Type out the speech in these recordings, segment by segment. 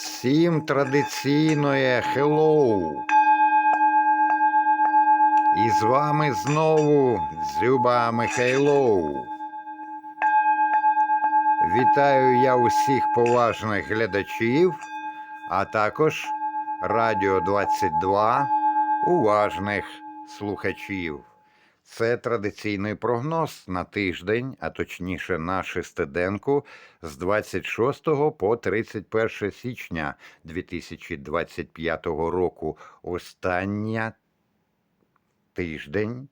Всім традиційноє хеллоу. І з вами знову Дзюба Михайлов. Вітаю я усіх поважних глядачів, а також Радіо 22 уважних слухачів. Це традиційний прогноз на тиждень, а точніше на шестиденку з 26 по 31 січня 2025 року. Остання тиждень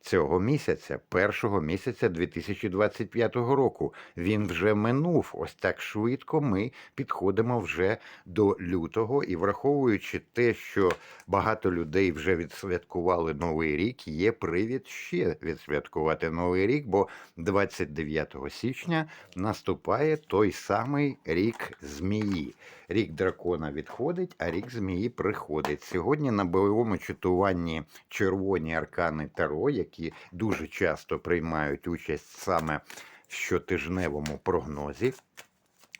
цього місяця, першого місяця 2025 року. Він вже минув. Ось так швидко ми підходимо вже до лютого, і враховуючи те, що багато людей вже відсвяткували новий рік, є привід ще відсвяткувати новий рік, бо 29 січня наступає той самий рік змії. Рік дракона відходить, а рік змії приходить. Сьогодні на бойовому читуванні червоні аркани Таро, які дуже часто приймають участь саме в щотижневому прогнозі.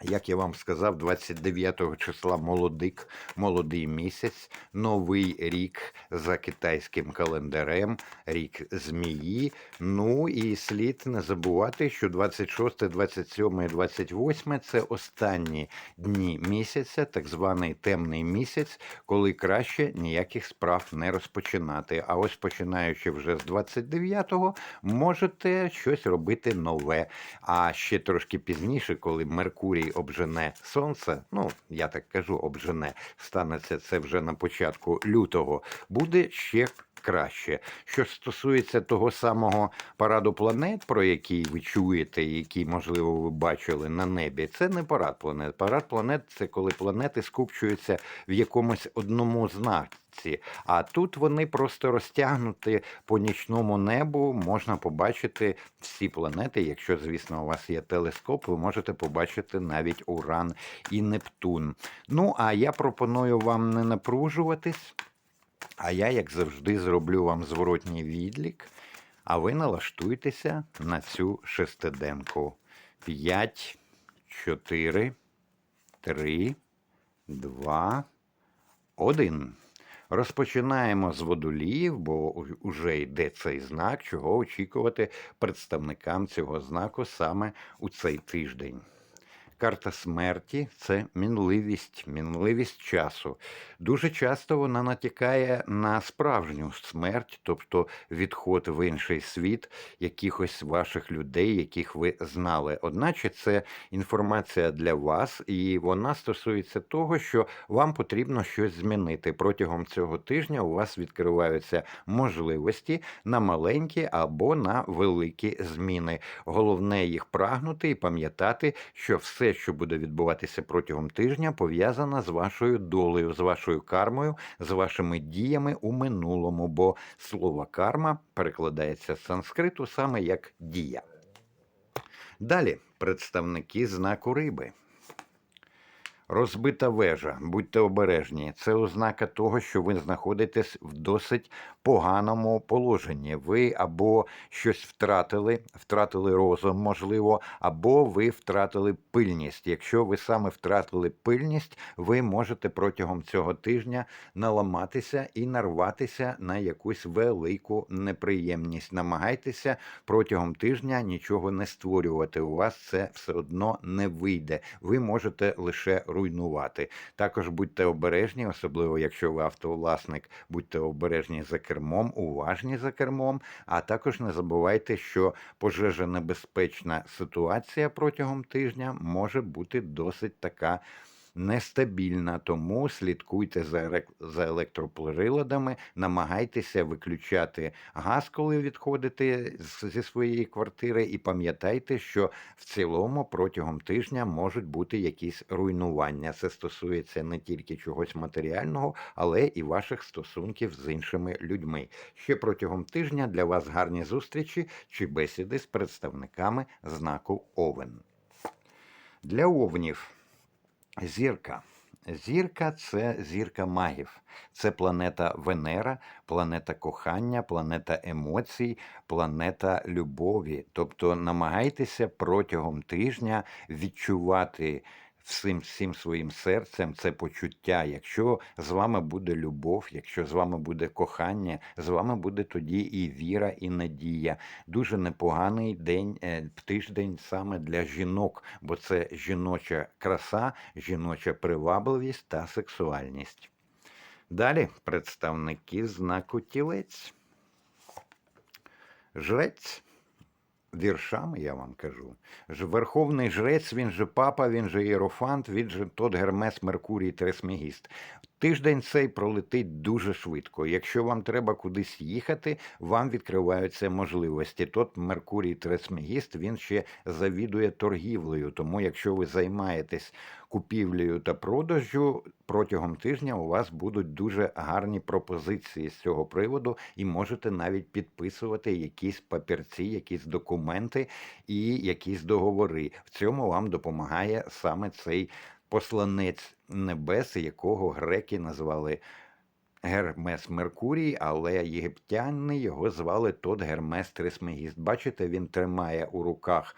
Як я вам сказав, 29 числа молодик, молодий місяць, новий рік за китайським календарем, рік змії. Ну і слід не забувати, що 26, 27 і 28 це останні дні місяця, так званий темний місяць, коли краще ніяких справ не розпочинати. А ось починаючи вже з 29-го, можете щось робити нове. А ще трошки пізніше, коли Меркурій обжене сонце, ну я так кажу, обжене, станеться це вже на початку лютого, буде ще. Краще, що стосується того самого параду планет, про який ви чуєте, який, можливо, ви бачили на небі, це не парад планет. Парад планет це коли планети скупчуються в якомусь одному знаці. А тут вони просто розтягнуті по нічному небу. Можна побачити всі планети. Якщо, звісно, у вас є телескоп, ви можете побачити навіть Уран і Нептун. Ну а я пропоную вам не напружуватись. А я, як завжди, зроблю вам зворотній відлік, а ви налаштуйтеся на цю шестиденку. 5, 4, 3, 2, 1. Розпочинаємо з водоліїв, бо вже йде цей знак, чого очікувати представникам цього знаку саме у цей тиждень. Карта смерті це мінливість, мінливість часу. Дуже часто вона натякає на справжню смерть, тобто відход в інший світ якихось ваших людей, яких ви знали. Одначе це інформація для вас, і вона стосується того, що вам потрібно щось змінити. Протягом цього тижня у вас відкриваються можливості на маленькі або на великі зміни. Головне їх прагнути і пам'ятати, що все що буде відбуватися протягом тижня, пов'язана з вашою долею, з вашою кармою, з вашими діями у минулому, бо слово карма перекладається з санскриту саме як дія. Далі представники знаку риби. Розбита вежа, будьте обережні. Це ознака того, що ви знаходитесь в досить поганому положенні. Ви або щось втратили, втратили розум, можливо, або ви втратили пильність. Якщо ви саме втратили пильність, ви можете протягом цього тижня наламатися і нарватися на якусь велику неприємність. Намагайтеся протягом тижня нічого не створювати. У вас це все одно не вийде. Ви можете лише руйнувати. Також будьте обережні, особливо якщо ви автовласник, будьте обережні за кермом, уважні за кермом. А також не забувайте, що пожежонебезпечна ситуація протягом тижня може бути досить така нестабільна, тому слідкуйте за електроприладами, намагайтеся виключати газ, коли відходите зі своєї квартири, і пам'ятайте, що в цілому протягом тижня можуть бути якісь руйнування. Це стосується не тільки чогось матеріального, але і ваших стосунків з іншими людьми. Ще протягом тижня для вас гарні зустрічі чи бесіди з представниками знаку Овен. Для овнів Зірка. Зірка це зірка магів. Це планета Венера, планета кохання, планета емоцій, планета любові. Тобто намагайтеся протягом тижня відчувати всім, всім своїм серцем це почуття. Якщо з вами буде любов, якщо з вами буде кохання, з вами буде тоді і віра, і надія. Дуже непоганий день, е, тиждень саме для жінок, бо це жіноча краса, жіноча привабливість та сексуальність. Далі представники знаку тілець. Жрець. Віршами я вам кажу. Ж- Верховний жрець, він же папа, він же єрофант, він же тот Гермес Меркурій Тресмегіст. Тиждень цей пролетить дуже швидко. Якщо вам треба кудись їхати, вам відкриваються можливості. Тот Меркурій Тресмегіст він ще завідує торгівлею. Тому, якщо ви займаєтесь купівлею та продажу, протягом тижня у вас будуть дуже гарні пропозиції з цього приводу, і можете навіть підписувати якісь папірці, якісь документи і якісь договори. В цьому вам допомагає саме цей посланець небес, якого греки назвали Гермес Меркурій, але єгиптяни його звали тот Гермес Трисмегіст. Бачите, він тримає у руках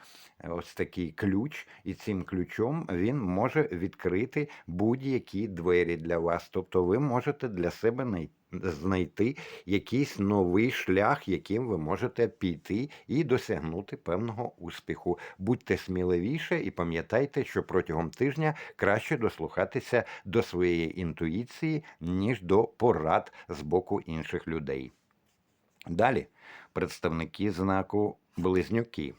ось такий ключ, і цим ключом він може відкрити будь-які двері для вас. Тобто ви можете для себе знайти якийсь новий шлях, яким ви можете піти і досягнути певного успіху. Будьте сміливіше і пам'ятайте, що протягом тижня краще дослухатися до своєї інтуїції, ніж до порад з боку інших людей. Далі представники знаку близнюки.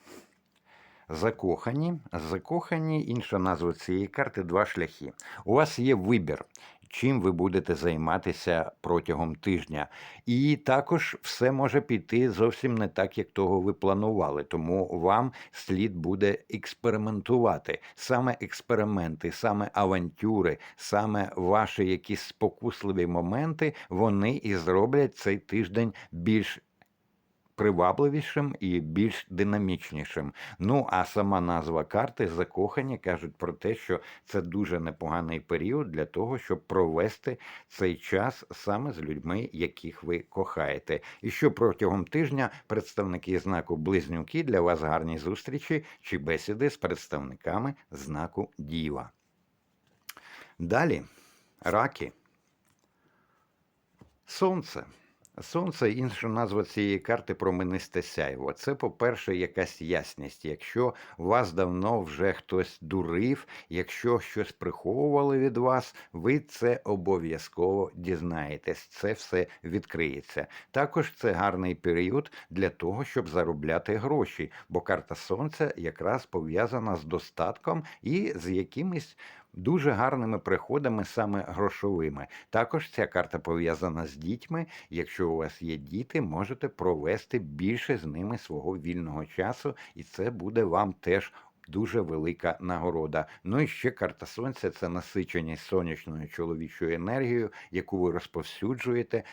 Закохані, закохані, інша назва цієї карти два шляхи. У вас є вибір, чим ви будете займатися протягом тижня. І також все може піти зовсім не так, як того ви планували. Тому вам слід буде експериментувати. Саме експерименти, саме авантюри, саме ваші якісь спокусливі моменти, вони і зроблять цей тиждень більш привабливішим і більш динамічнішим. Ну а сама назва карти закохані кажуть про те, що це дуже непоганий період для того, щоб провести цей час саме з людьми, яких ви кохаєте. І що протягом тижня представники знаку Близнюки для вас гарні зустрічі чи бесіди з представниками знаку Діва. Далі раки. Сонце. Сонце інша назва цієї карти променисте сяйво. Це, по-перше, якась ясність. Якщо вас давно вже хтось дурив, якщо щось приховували від вас, ви це обов'язково дізнаєтесь. Це все відкриється. Також це гарний період для того, щоб заробляти гроші, бо карта сонця якраз пов'язана з достатком і з якимись дуже гарними приходами, саме грошовими. Також ця карта пов'язана з дітьми. Якщо у вас є діти, можете провести більше з ними свого вільного часу, і це буде вам теж. Дуже велика нагорода. Ну і ще карта сонця це насиченість сонячною чоловічою енергією, яку ви розповсюджуєте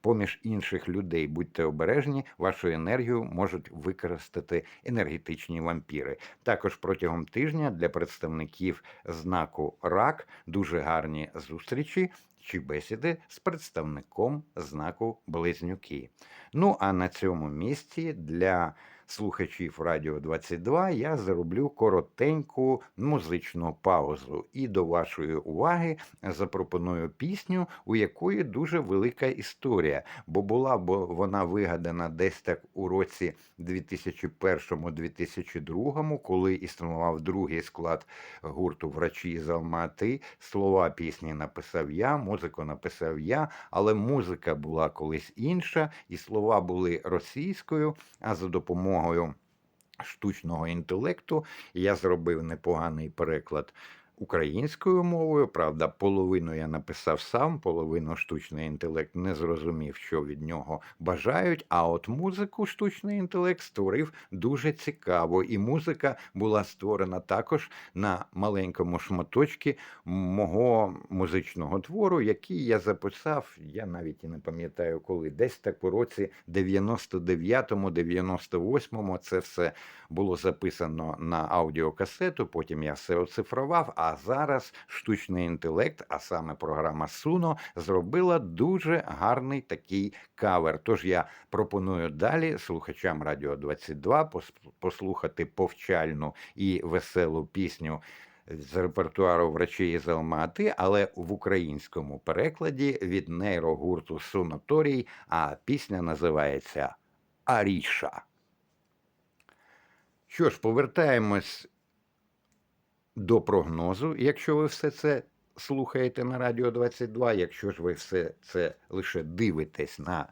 поміж інших людей. Будьте обережні, вашу енергію можуть використати енергетичні вампіри. Також протягом тижня для представників знаку рак дуже гарні зустрічі чи бесіди з представником знаку Близнюки. Ну а на цьому місці для слухачів Радіо 22 я зароблю коротеньку музичну паузу. І до вашої уваги запропоную пісню, у якої дуже велика історія, бо була бо вона вигадана десь так у році 2001-2002, коли існував другий склад гурту Врачі з Алмати. Слова пісні написав я, музику написав я, але музика була колись інша, і слова були російською. А за допомогою штучного інтелекту. Я зробив непоганий переклад українською мовою. Правда, половину я написав сам, половину штучний інтелект не зрозумів, що від нього бажають. А от музику штучний інтелект створив дуже цікаво, і музика була створена також на маленькому шматочці мого музичного твору, який я записав. Я навіть і не пам'ятаю коли, десь так у році 99-му, 98-му це все було записано на аудіокасету. Потім я все оцифрував. А зараз штучний інтелект, а саме програма Суно, зробила дуже гарний такий кавер. Тож я пропоную далі слухачам Радіо 22 послухати повчальну і веселу пісню з репертуару врачі із Алмати, але в українському перекладі від нейрогурту Суноторій, а пісня називається Аріша. Що ж, повертаємось до прогнозу, якщо ви все це слухаєте на Радіо 22, якщо ж ви все це лише дивитесь на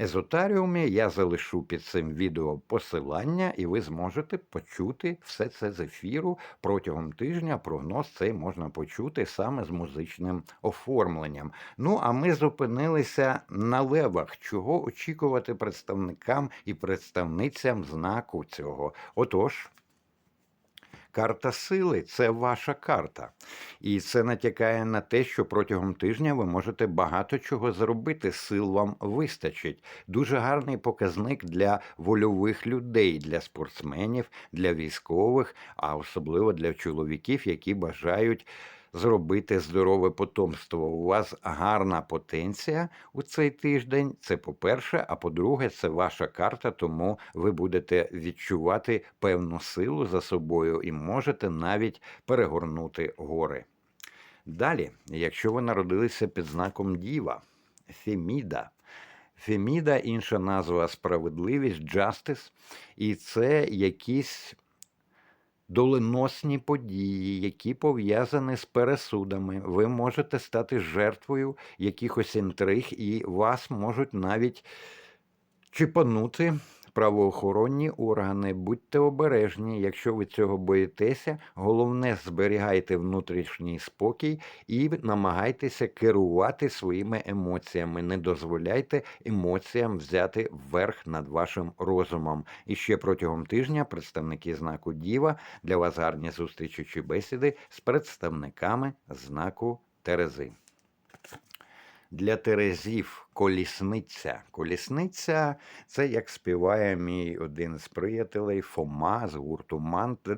езотаріумі, я залишу під цим відео посилання, і ви зможете почути все це з ефіру протягом тижня. Прогноз цей можна почути саме з музичним оформленням. Ну а ми зупинилися на левах, чого очікувати представникам і представницям знаку цього. Отож. Карта сили це ваша карта. І це натякає на те, що протягом тижня ви можете багато чого зробити, сил вам вистачить. Дуже гарний показник для вольових людей, для спортсменів, для військових, а особливо для чоловіків, які бажають зробити здорове потомство. У вас гарна потенція у цей тиждень. Це по-перше, а по-друге, це ваша карта, тому ви будете відчувати певну силу за собою і можете навіть перегорнути гори. Далі, якщо ви народилися під знаком Діва, Феміда. Феміда, інша назва справедливість, justice, і це якісь доленосні події, які пов'язані з пересудами. Ви можете стати жертвою якихось інтриг, і вас можуть навіть чіпанути правоохоронні органи. Будьте обережні, якщо ви цього боїтеся, головне зберігайте внутрішній спокій і намагайтеся керувати своїми емоціями. Не дозволяйте емоціям взяти верх над вашим розумом. І ще протягом тижня представники знаку Діва для вас гарні зустрічі чи бесіди з представниками знаку Терези. Для Терезів колісниця. Колісниця це як співає мій один з приятелей Фома з гурту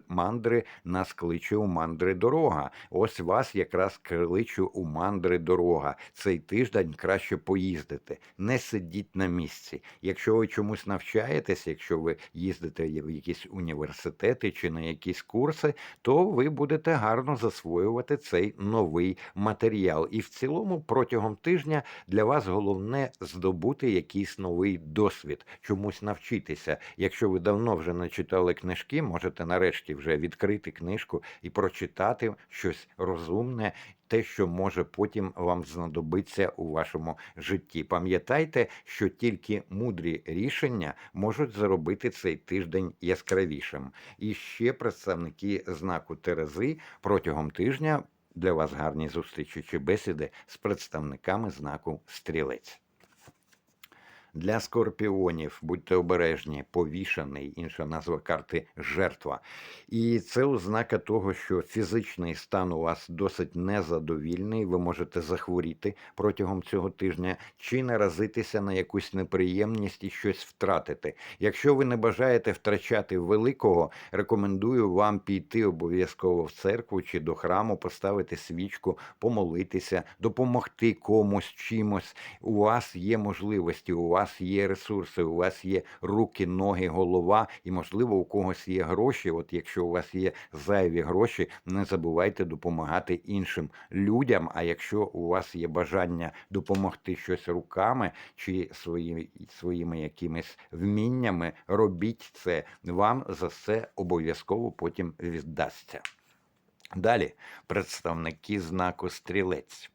мандри. Нас кличе у мандри дорога. Ось вас якраз кличу у мандри дорога. Цей тиждень краще поїздити, не сидіть на місці. Якщо ви чомусь навчаєтесь, якщо ви їздите в якісь університети чи на якісь курси, то ви будете гарно засвоювати цей новий матеріал. І в цілому протягом тижня для вас головне головне здобути якийсь новий досвід, чомусь навчитися. Якщо ви давно вже не читали книжки, можете нарешті вже відкрити книжку і прочитати щось розумне. Те, що може потім вам знадобиться у вашому житті. Пам'ятайте, що тільки мудрі рішення можуть зробити цей тиждень яскравішим. І ще представники знаку Терези протягом тижня для вас гарні зустрічі чи бесіди з представниками знаку Стрілець. Для скорпіонів, будьте обережні, повішаний, інша назва карти жертва. І це ознака того, що фізичний стан у вас досить незадовільний. Ви можете захворіти протягом цього тижня чи наразитися на якусь неприємність і щось втратити. Якщо ви не бажаєте втрачати великого, рекомендую вам піти обов'язково в церкву чи до храму, поставити свічку, помолитися, допомогти комусь чимось. У вас є можливості. у вас вас є ресурси, у вас є руки, ноги, голова, і, можливо, у когось є гроші. От якщо у вас є зайві гроші, не забувайте допомагати іншим людям. А якщо у вас є бажання допомогти щось руками чи свої, своїми якимись вміннями, робіть це. Вам за це обов'язково потім віддасться. Далі представники знаку стрілець.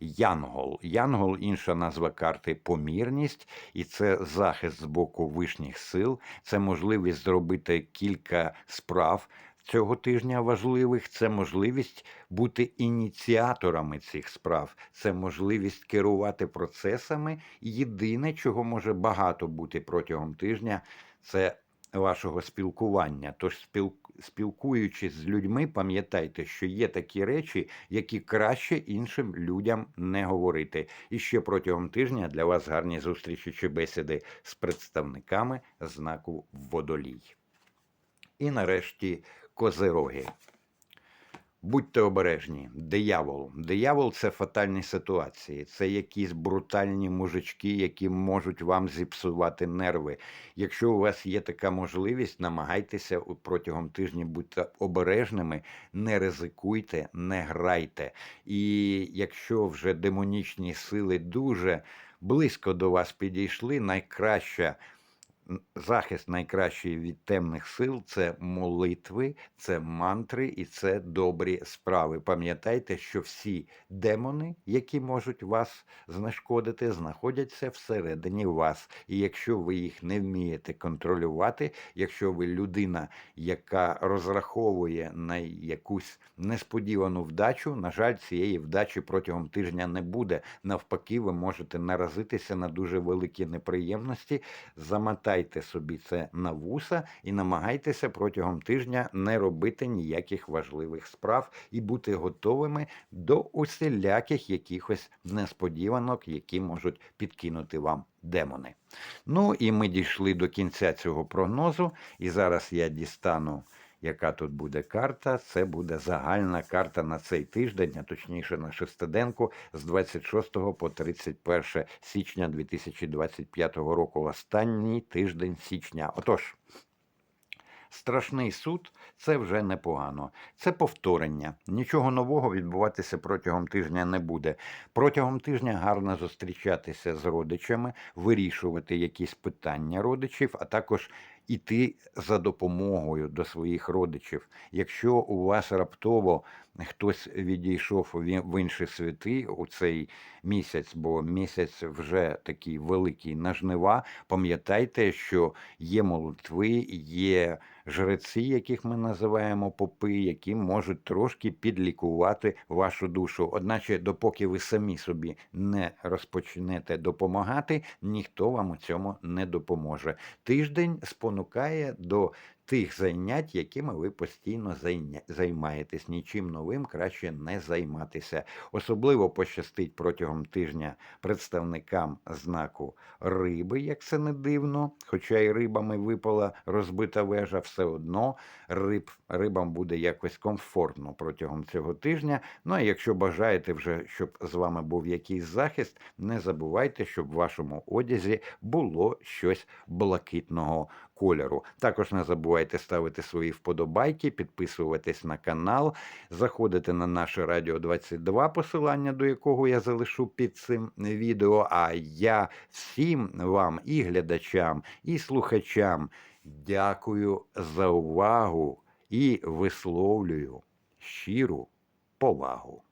Янгол. Янгол інша назва карти помірність, і це захист з боку вишніх сил, це можливість зробити кілька справ. Цього тижня важливих це можливість бути ініціаторами цих справ, це можливість керувати процесами. Єдине, чого може багато бути протягом тижня, це вашого спілкування. Тож спіл... спілкуючись з людьми, пам'ятайте, що є такі речі, які краще іншим людям не говорити. І ще протягом тижня для вас гарні зустрічі чи бесіди з представниками знаку водолій. І нарешті козироги. Будьте обережні, диявол. Диявол це фатальні ситуації, це якісь брутальні мужички, які можуть вам зіпсувати нерви. Якщо у вас є така можливість, намагайтеся протягом тижня бути обережними, не ризикуйте, не грайте. І якщо вже демонічні сили дуже близько до вас підійшли, найкраща захист найкращий від темних сил це молитви, це мантри і це добрі справи. Пам'ятайте, що всі демони, які можуть вас знешкодити, знаходяться всередині вас. І якщо ви їх не вмієте контролювати, якщо ви людина, яка розраховує на якусь несподівану вдачу, на жаль, цієї вдачі протягом тижня не буде. Навпаки, ви можете наразитися на дуже великі неприємності. Замотайте собі це на вуса і намагайтеся протягом тижня не робити ніяких важливих справ і бути готовими до усіляких якихось несподіванок, які можуть підкинути вам демони. Ну і ми дійшли до кінця цього прогнозу, і зараз я дістану. Яка тут буде карта? Це буде загальна карта на цей тиждень, а точніше на шестиденку з 26 по 31 січня 2025 року. Останній тиждень січня. Отож, страшний суд це вже непогано. Це повторення. Нічого нового відбуватися протягом тижня не буде. Протягом тижня гарно зустрічатися з родичами, вирішувати якісь питання родичів, а також іти за допомогою до своїх родичів. Якщо у вас раптово хтось відійшов в інші світи у цей місяць, бо місяць вже такий великий на жнива, пам'ятайте, що є молитви, є жреці, яких ми називаємо попи, які можуть трошки підлікувати вашу душу. Одначе, допоки ви самі собі не розпочнете допомагати, ніхто вам у цьому не допоможе. Тиждень спонукає до тих занять, якими ви постійно займаєтесь. Нічим новим краще не займатися. Особливо пощастить протягом тижня представникам знаку риби, як це не дивно. Хоча й рибами випала розбита вежа, все одно риб, рибам буде якось комфортно протягом цього тижня. Ну а якщо бажаєте вже, щоб з вами був якийсь захист, не забувайте, щоб в вашому одязі було щось блакитного кольору. Також не забувайте ставити свої вподобайки, підписуватись на канал, заходити на наше Радіо 22, посилання до якого я залишу під цим відео. А я всім вам, і глядачам, і слухачам, дякую за увагу і висловлюю щиру повагу.